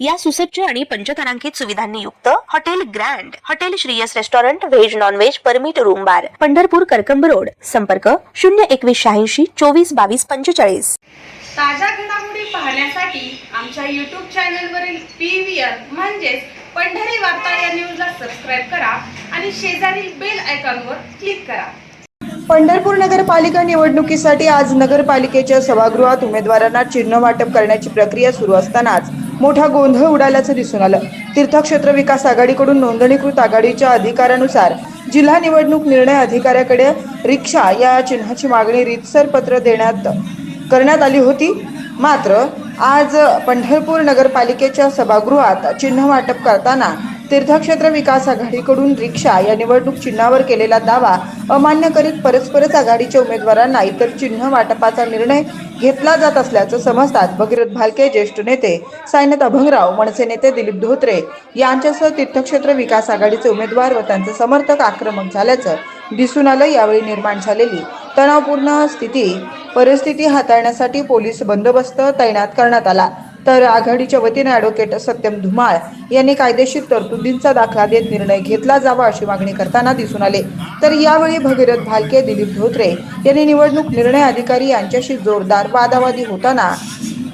या सुसज्ज आणि पंचतारांकित सुविधांनी युक्त hotel grand hotel Shriyash restaurant veg non veg permit room bar Pandharpur Karkamb road. संपर्क शून्य एकवीस शहाऐंशी चोवीस बावीस पंचेचाळीस. ताज्या घडामोडी पाहण्यासाठी आमच्या यूट्यूब चॅनलवरील पी व्ही आर म्हणजेच पंढरी वार्ता या न्यूजला सबस्क्राईब करा आणि शेजारील बेल आयकॉनवर क्लिक करा. पंढरपूर नगरपालिका निवडणुकीसाठी आज नगरपालिकेच्या सभागृहात उमेदवारांना चिन्ह वाटप करण्याची प्रक्रिया सुरू असतानाच मोठा गोंधळ उडाल्याचं दिसून आलं. तीर्थक्षेत्र विकास आघाडीकडून नोंदणीकृत आघाडीच्या अधिकाऱ्यानुसार जिल्हा निवडणूक निर्णय अधिकाऱ्याकडे रिक्षा या चिन्हाची मागणी रितसर पत्र देण्यात करण्यात आली होती. मात्र आज पंढरपूर नगरपालिकेच्या सभागृहात चिन्ह वाटप करताना तीर्थक्षेत्र विकास आघाडीकडून रिक्षा या निवडणूक चिन्हावर केलेला दावा अमान्य करीत परस्परच आघाडीच्या उमेदवारांना इतर चिन्ह वाटपाचा निर्णय घेतला जात असल्याचं समजतात भगीरथ भालके ज्येष्ठ नेते सायनाथ अभंगराव मनसे नेते दिलीप धोत्रे यांच्यासह तीर्थक्षेत्र विकास आघाडीचे उमेदवार व त्यांचे समर्थक आक्रमक झाल्याचं दिसून आलं. यावेळी निर्माण झालेली तणावपूर्ण स्थिती परिस्थिती हाताळण्यासाठी पोलीस बंदोबस्त तैनात करण्यात आला. तर आघाडीच्या वतीने ॲडव्होकेट सत्यम धुमाळ यांनी कायदेशीर तरतुदींचा दाखला देत निर्णय घेतला जावा अशी मागणी करताना दिसून आले. तर यावेळी भगीरथ भालके दिलीप धोत्रे यांनी निवडणूक निर्णय अधिकारी यांच्याशी जोरदार वादावादी होताना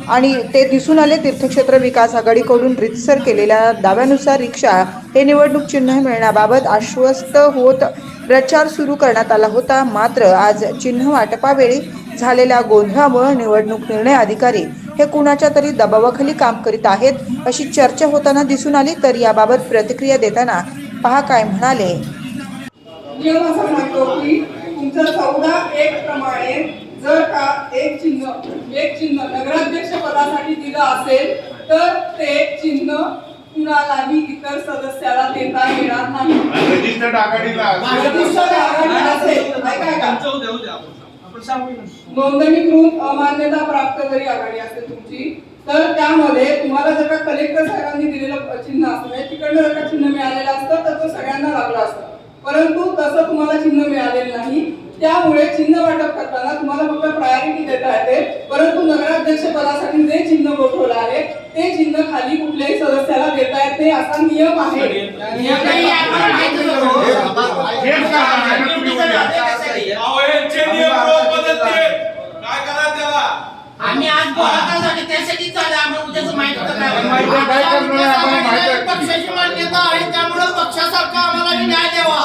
आणि ते दिसून आले तीर्थक्षेत्र विकास आघाडीकडून रितसर केलेल्या दाव्यानुसार रिक्षा हे निवडणूक चिन्ह मिळण्याबाबत आश्वस्त होत प्रचार सुरू करण्यात आला होता. मात्र आज चिन्ह वाटपावेळी झालेल्या गोंधळामुळे निवडणूक निर्णय अधिकारी हे कुणाच्या तरी दबावाखाली काम करीत आहेत अशी चर्चा होताना दिसून आली तर याबाबत प्रतिक्रिया देताना पहा काय म्हणाले. नियम असा सांगतो की तुमचं चौदा एक प्रमाणे जर का एक चिन्ह एक चिन्ह नगराध्यक्ष पदासाठी दिलं असेल तर ते चिन्ह कुणालाही इतर सदस्याला देता येणार नाही. रजिस्टर्ड आघाडीला असेल. ऐका ऐका. नोंदणीकृत अमान्यता प्राप्त जरी आघाडी असेल तुमची तर त्यामध्ये तुम्हाला जर का कलेक्टर साहेबांनी दिलेलं चिन्ह असतं म्हणजे तिकडनं जर का चिन्ह मिळालेलं असतं तर तो सगळ्यांना लागलं असतं परंतु तसं तुम्हाला चिन्ह मिळालेलं नाही त्यामुळे चिन्ह वाटप करताना तुम्हाला फक्त प्रायोरिटी देता येते परंतु नगराध्यक्ष पदासाठी जे चिन्ह गोठवलं आहे ते चिन्ह खाली कुठल्याही सदस्याला देता येते असा नियम आहे आम्ही आज बोरासाठी त्यासाठी चालू आम्हाला उद्याच माहीत होतं काय माहिती आहे, काय करणार आहे, आम्हाला माहिती आहे. पक्षाची मान्यता आहे त्यामुळे पक्षासारखा आम्हाला बी न्याय द्यावा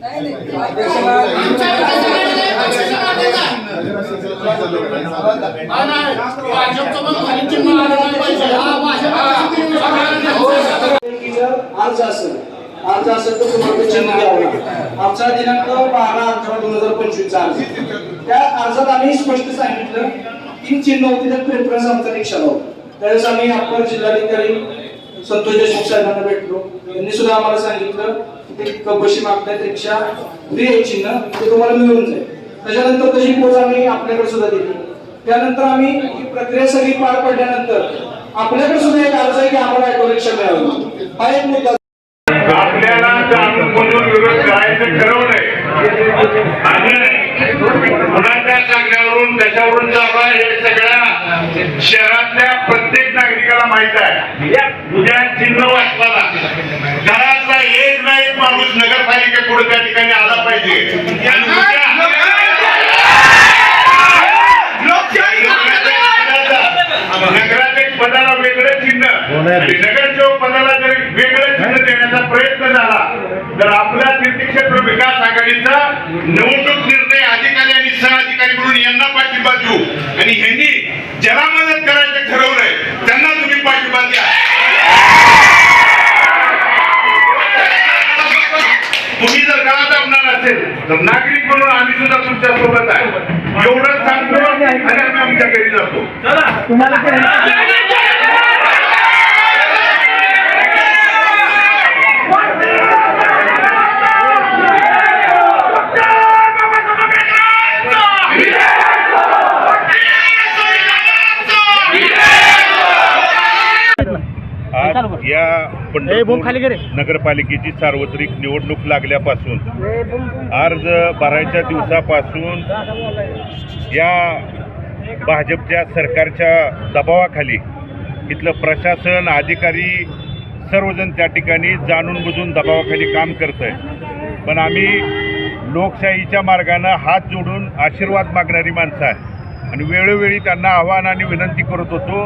नाही, नाही. आमच्या विकासाकडे पक्षाची मान्यता आहे. हा, नाही. भाजपचं पण खाली चिन्ह आलं नाही पाहिजे. हा, भाजपचं अर्ज असेल अर्ज असेल तर तुम्हाला चिन्ह द्यावं लागेल आमचा दिनांक बारा अकरा दोन हजार पंचवीस चा अर्ज त्या अर्जात आम्ही स्पष्ट सांगितलं तीन चिन्ह होती तर प्रेफरन्स आमचा रिक्षाला होता. त्यावेळेस आम्ही अप्पर जिल्हाधिकारी संतोष देशमुख साहेबांना भेटलो. त्यांनी सुद्धा आम्हाला सांगितलं ते कपशी मागतायत रिक्षा फ्री आहे चिन्ह ते तुम्हाला मिळून जाईल. त्याच्यानंतर तशी पोच आम्ही आपल्याकडे सुद्धा दिली. त्यानंतर आम्ही ही प्रक्रिया सगळी पार पडल्यानंतर आपल्याकडे सुद्धा एक अर्ज आहे की आम्हाला ऑटो रिक्षा मिळावी. हा एक मुद्दा. आपल्याला जाणून बोलून विरोध करायचं ठरवलंय. सांगण्यावरून कशावरून आहे हे सगळ्या शहरातल्या प्रत्येक नागरिकाला माहीत आहे. उद्या चिन्ह वाचवाला घरातला एक ना एक माणूस नगरपालिके पुढे त्या ठिकाणी आला पाहिजे. आणि उद्या नगराध्यक्ष पदाला वेगळं चिन्ह. आणि नगरसेवक पदाला जर वेगळं चिन्ह देण्याचा प्रयत्न झाला तर आपल्या तीर्थक्षेत्र विकास आघाडीचा निवडणूक निर्णय सह अधिकारी म्हणून यांना पाठिंबा देऊ. आणि ह्यांनी ज्याला मदत करायचं ठरवलंय त्यांना तुम्ही पाठिंबा द्या. तुम्ही जर गावात आपणार असेल तर नागरिक म्हणून आम्ही सुद्धा तुमच्यासोबत आहे. एवढंच सांगतो आणि आम्ही आमच्या घरी जातो. पंढरपूर नगरपालिकेची सार्वत्रिक निवडणूक लागल्यापासून अर्ज भरायच्या दिवसापासून या भाजपच्या सरकारच्या दबावाखाली इथलं प्रशासन अधिकारी सर्वजण त्या ठिकाणी जाणून बुजून दबावाखाली काम करत आहे पण आम्ही लोकशाहीच्या मार्गानं हात जोडून आशीर्वाद मागणारी माणसं आहे. आणि वेळोवेळी त्यांना आव्हान आणि विनंती करत होतो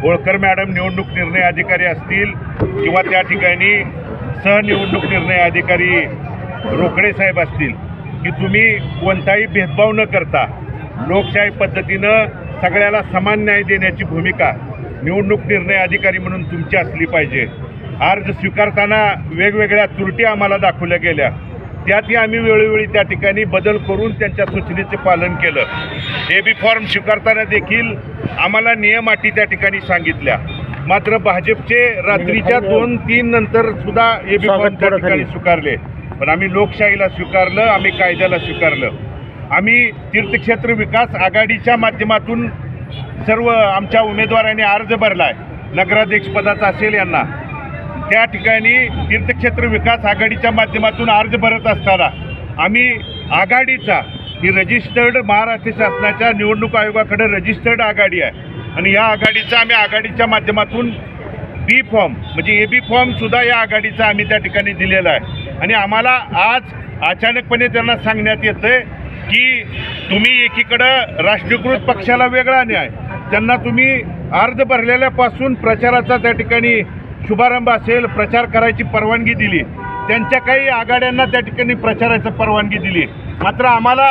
होळकर मॅडम निवडणूक निर्णय अधिकारी असतील किंवा त्या ठिकाणी सहनिवडणूक निर्णय अधिकारी रोकडे साहेब असतील की तुम्ही कोणताही भेदभाव न करता लोकशाही पद्धतीनं सगळ्याला समान न्याय देण्याची भूमिका निवडणूक निर्णय अधिकारी म्हणून तुमची असली पाहिजे. अर्ज स्वीकारताना वेगवेगळ्या त्रुटी आम्हाला दाखवल्या गेल्या. त्यातही आम्ही वेळोवेळी त्या ठिकाणी बदल करून त्यांच्या सूचनेचे पालन केलं. ए बी फॉर्म स्वीकारताना देखील आम्हाला नियम अटी त्या ठिकाणी सांगितल्या. मात्र भाजपचे रात्रीच्या दोन तीन नंतर सुद्धा ए बी फॉर्म त्या ठिकाणी स्वीकारले. पण आम्ही लोकशाहीला स्वीकारलं आम्ही कायद्याला स्वीकारलं. आम्ही तीर्थक्षेत्र विकास आघाडीच्या माध्यमातून सर्व आमच्या उमेदवारांनी अर्ज भरलाय. नगराध्यक्षपदाचा असेल यांना. त्या ठिकाणी तीर्थक्षेत्र विकास आघाडीच्या माध्यमातून अर्ज भरत असताना आम्ही आघाडीचा ही रजिस्टर्ड महाराष्ट्र शासनाच्या निवडणूक आयोगाकडे रजिस्टर्ड आघाडी आहे. आणि या आघाडीचा आम्ही आघाडीच्या माध्यमातून बी फॉर्म म्हणजे ए बी फॉर्मसुद्धा या आघाडीचा आम्ही त्या ठिकाणी दिलेला आहे. आणि आम्हाला आज अचानकपणे त्यांना सांगण्यात येतं आहे की तुम्ही एकीकडं राष्ट्रीयकृत पक्षाला वेगळा न्याय त्यांना तुम्ही अर्ज भरलेल्यापासून प्रचाराचा त्या ठिकाणी शुभारंभ असेल प्रचार करायची परवानगी दिली त्यांच्या काही आघाड्यांना त्या ठिकाणी प्रचाराची परवानगी दिली. मात्र आम्हाला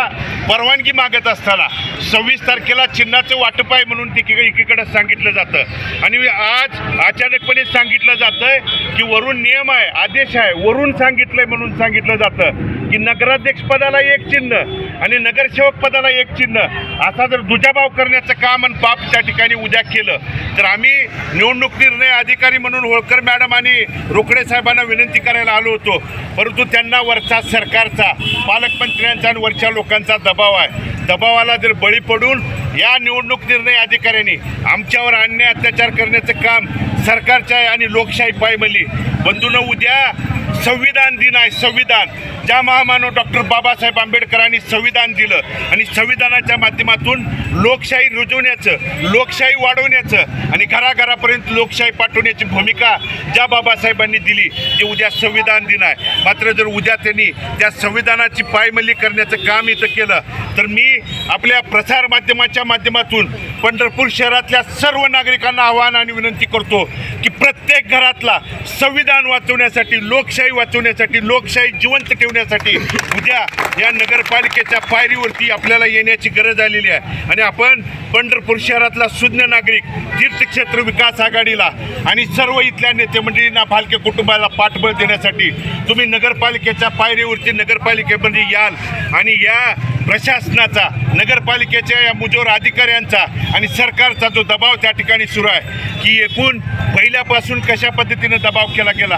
परवानगी मागत असताना सव्वीस तारखेला चिन्हाचं वाटप आहे म्हणून तिकडे एकीकडे सांगितलं जातं. आणि आज अचानकपणे सांगितलं जातं की वरून नियम आहे आदेश आहे वरून सांगितलंय म्हणून सांगितलं जातं. की नगराध्यक्ष पदाला एक चिन्ह आणि नगरसेवक पदाला एक चिन्ह. असा जर दुजाभाव करण्याचं काम आणि पाप त्या ठिकाणी उद्या केलं तर आम्ही निवडणूक निर्णय अधिकारी म्हणून होळकर मॅडम आणि रोकडे साहेबांना विनंती करायला आलो होतो. परंतु त्यांना वरचा सरकारचा पालकमंत्र्यांचा आणि वरच्या लोकांचा दबाव आहे. दबावाला जर बळी पडून या निवडणूक निर्णय अधिकाऱ्यांनी आमच्यावर अन्याय अत्याचार करण्याचं काम सरकारच्या आहे आणि लोकशाही पायमली. बंधून उद्या संविधान दिन आहे संविधान. ज्या महामानव डॉक्टर बाबासाहेब आंबेडकरांनी संविधान दिलं आणि संविधानाच्या माध्यमातून लोकशाही रुजवण्याचं लोकशाही वाढवण्याचं आणि घराघरापर्यंत लोकशाही पाठवण्याची भूमिका ज्या बाबासाहेबांनी दिली ते उद्या संविधान दिन आहे. मात्र जर उद्या त्यांनी त्या संविधानाची पायमल्ली करण्याचं काम इथं केलं तर मी आपल्या प्रसार माध्यमाच्या माध्यमातून पंढरपूर शहरातल्या सर्व नागरिकांना आवाहन आणि विनंती करतो की प्रत्येक घरातला संविधान वाचवण्यासाठी लोकशाही वाचवण्यासाठी लोकशाही जिवंत ठेवण्यासाठी उद्या या नगरपालिकेच्या पायरीवरती आपल्याला येण्याची गरज आलेली आहे. आणि आपण पंढरपूर शहरातला सुज्ञ नागरिक तीर्थक्षेत्र विकास आघाडीला आणि सर्व इथल्या नेते मंडळींना फालके कुटुंबाला पाठबळ देण्यासाठी तुम्ही नगरपालिकेच्या पायरीवरती नगरपालिकेमध्ये याल. आणि या प्रशासनाचा नगरपालिकेच्या या मुजोर अधिकाऱ्यांचा आणि सरकारचा जो दबाव त्या ठिकाणी सुरू आहे की एकूण पहिल्यापासून कशा पद्धतीनं दबाव केला गेला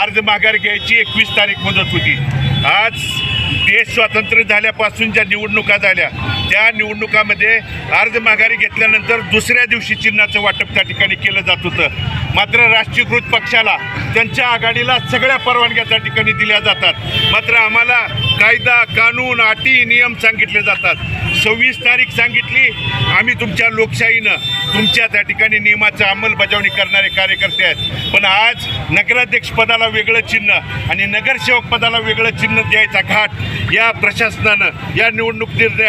अर्ज माघार घ्यायची एकवीस तारीख मुदत होती. आज देश स्वातंत्र्य झाल्यापासून ज्या निवडणुका झाल्या त्या निवडणुकामध्ये अर्ज माघारी घेतल्यानंतर दुसऱ्या दिवशी चिन्हाचं वाटप त्या ठिकाणी केलं जात होतं. मात्र राष्ट्रीयकृत पक्षाला त्यांच्या आघाडीला सगळ्या परवानग्या त्या ठिकाणी दिल्या जातात. मात्र आम्हाला कायदा कानून अटी नियम सांगितले जातात. सव्वीस तारीख सांगितली आम्ही तुमच्या लोकशाहीनं तुमच्या त्या ठिकाणी नियमाचं अंमलबजावणी करणारे कार्यकर्ते आहेत. पण आज नगराध्यक्ष पदाला वेगळं चिन्ह आणि नगरसेवक पदाला वेगळं चिन्ह द्यायचा घाट या प्रशासनानं या निवडणूक निर्णय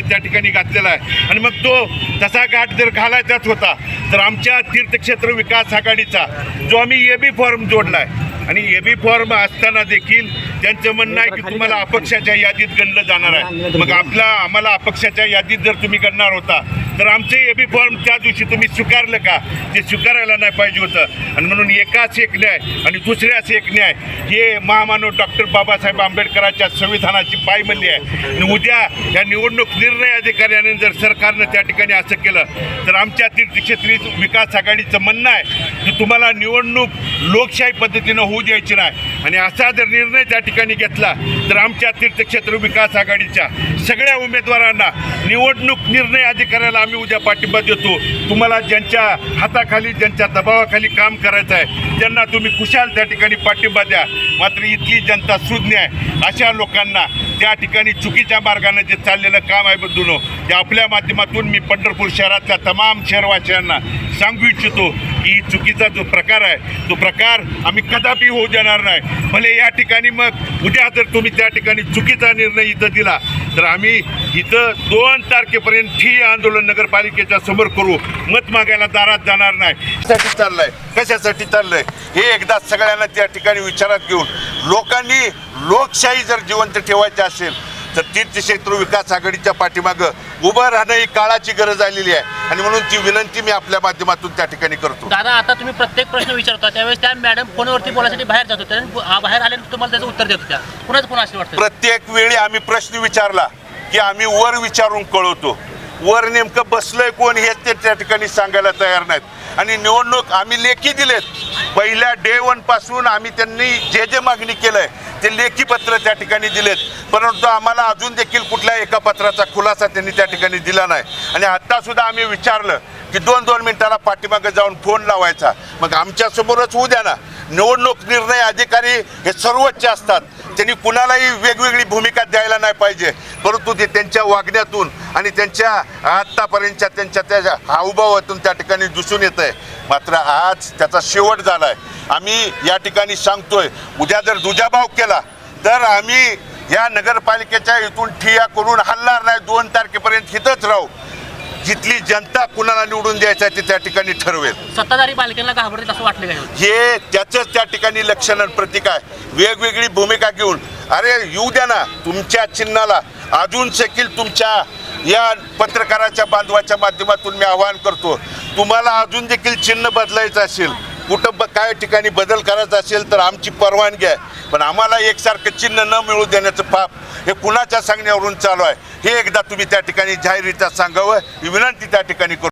त्यांनी त्या ठिकाणी घातलेला आहे. आणि मग तो तसा गाठ जर घालायचाच होता तर आमच्या तीर्थक्षेत्र विकास आघाडीचा जो आम्ही ए बी फॉर्म जोडला आहे आणि ए बी फॉर्म असताना देखील त्यांचं म्हणणं आहे की तुम्हाला अपक्षाच्या यादीत गणलं जाणार आहे. मग आपला आम्हाला अपक्षाच्या यादीत जर तुम्ही गणणार होता तर आमचे ए बी फॉर्म त्या दिवशी तुम्ही स्वीकारलं का? ते स्वीकारायला नाही पाहिजे होतं. आणि म्हणून एकाच एक न्याय आणि दुसऱ्याच एक न्याय हे महामानव डॉक्टर बाबासाहेब आंबेडकरांच्या संविधानाची पायमल्ली आहे. आणि उद्या या निवडणूक निर्णय अधिकाऱ्याने जर सरकारनं त्या ठिकाणी असं केलं तर आमच्या तीर्थक्षेत्री विकास आघाडीचं म्हणणं आहे की तुम्हाला निवडणूक लोकशाही पद्धतीनं होऊ द्यायची नाही. आणि असा जर निर्णय त्या ठिकाणी घेतला तर आमच्या तीर्थक्षेत्र विकास आघाडीच्या सगळ्या उमेदवारांना निवडणूक निर्णय अधिकाऱ्याला आम्ही उद्या पाठिंबा देतो. तुम्हाला ज्यांच्या हाताखाली ज्यांच्या दबावाखाली काम करायचं आहे त्यांना तुम्ही खुशाल त्या ठिकाणी पाठिंबा द्या. मात्र इथली जनता सुज्ञ आहे. अशा लोकांना त्या ठिकाणी चुकीच्या मार्गाने जे चाललेलं काम आहे बंधूनो ते आपल्या माध्यमातून मी पंढरपूर शहरातल्या तमाम शहरवासियांना सांगू इच्छितो की चुकीचा जो प्रकार आहे तो प्रकार आम्ही कदापि होऊ देणार नाही. भले या ठिकाणी मग उद्या जर तुम्ही त्या ठिकाणी चुकीचा निर्णय इथं दिला तर आम्ही इथं दोन तारखेपर्यंत ठिय्या आंदोलन नगरपालिकेच्या समोर करू. मत मागायला दारात जाणार नाही. कशासाठी चाललंय? कशासाठी चाललंय? हे एकदा सगळ्यांना त्या ठिकाणी विचारात घेऊन लोकांनी लोकशाही जर जिवंत ठेवायची असेल तर तीर्थक्षेत्र विकास आघाडीच्या पाठीमागं उभं राहणं ही काळाची गरज आलेली आहे. आणि म्हणून ती विनंती मी आपल्या माध्यमातून त्या ठिकाणी करतो. दादा आता तुम्ही प्रत्येक प्रश्न विचारता त्यावेळेस त्या मॅडम फोनवरती बोलायसाठी बाहेर जात होत्या आणि बाहेर आल्यानंतर तुम्हाला त्याचं उत्तर देत होत्या. कुणाचं असं वाटतं? प्रत्येक वेळी आम्ही प्रश्न विचारला की आम्ही वर विचारून कळवतो. वर नेमकं बसलंय कोण हे ते त्या ठिकाणी सांगायला तयार नाहीत. आणि निवडणूक आम्ही लेखी दिलेत. पहिल्या डे वनपासून आम्ही त्यांनी जे जे मागणी केलंय ते लेखी पत्र त्या ठिकाणी दिलेत. परंतु आम्हाला अजून देखील कुठल्या एका पत्राचा खुलासा त्यांनी त्या ठिकाणी दिला नाही. आणि आत्तासुद्धा आम्ही विचारलं की दोन दोन मिनिटाला पाठीमागे जाऊन फोन लावायचा. मग आमच्या समोरच ना. निवडणूक निर्णय अधिकारी हे सर्वोच्च असतात. त्यांनी कुणालाही वेगवेगळी भूमिका द्यायला नाही पाहिजे. परंतु ते त्यांच्या वागण्यातून आणि त्यांच्या आत्तापर्यंतच्या त्यांच्या त्या हावभावातून त्या ठिकाणी दिसून येत आहे मात्र आज त्याचा शेवट झाला आहे आम्ही या ठिकाणी सांगतोय उद्या जर दुजाभाव केला तर आम्ही या नगरपालिकेच्या इथून ठिया करून हलणार नाही. दोन तारखेपर्यंत इथंच राहू. जिथली जनता कुणाला निवडून द्यायचं आहे ते त्या ठिकाणी ठरवेल. सत्ताधारी पालिकेला घाबरतील असं वाटलं हे त्याचंच त्या ठिकाणी लक्षण आणि प्रतीक आहे. वेगवेगळी भूमिका घेऊन अरे येऊ द्या ना तुमच्या चिन्हाला अजून देखील तुमच्या या पत्रकाराच्या बांधवाच्या माध्यमातून मी आवाहन करतो तुम्हाला अजून देखील चिन्ह बदलायचं असेल कुठं ब काय ठिकाणी बदल करायचा असेल तर आमची परवानगी आहे. पण आम्हाला एकसारखं चिन्ह न मिळू देण्याचं पाप हे कुणाच्या सांगण्यावरून चालू आहे. हे एकदा तुम्ही त्या ठिकाणी जाहीररित्या सांगावं. ही विनंती त्या ठिकाणी करू.